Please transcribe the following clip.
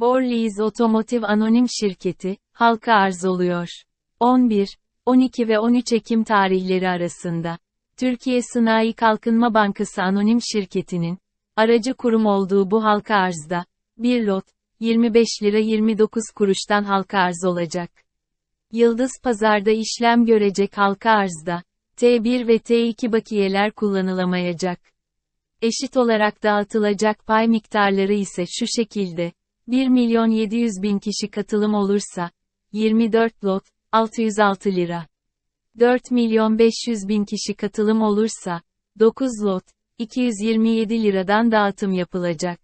Borlease Otomotiv Anonim Şirketi, halka arz oluyor. 11, 12 ve 13 Ekim tarihleri arasında. Türkiye Sanayi Kalkınma Bankası Anonim Şirketi'nin, aracı kurum olduğu bu halka arzda, bir lot, 25 lira 29 kuruştan halka arz olacak. Yıldız Pazar'da işlem görecek halka arzda, T1 ve T2 bakiyeler kullanılamayacak. Eşit olarak dağıtılacak pay miktarları ise şu şekilde. 1 milyon 700 bin kişi katılım olursa, 24 lot, 606 lira. 4 milyon 500 bin kişi katılım olursa, 9 lot, 227 liradan dağıtım yapılacak.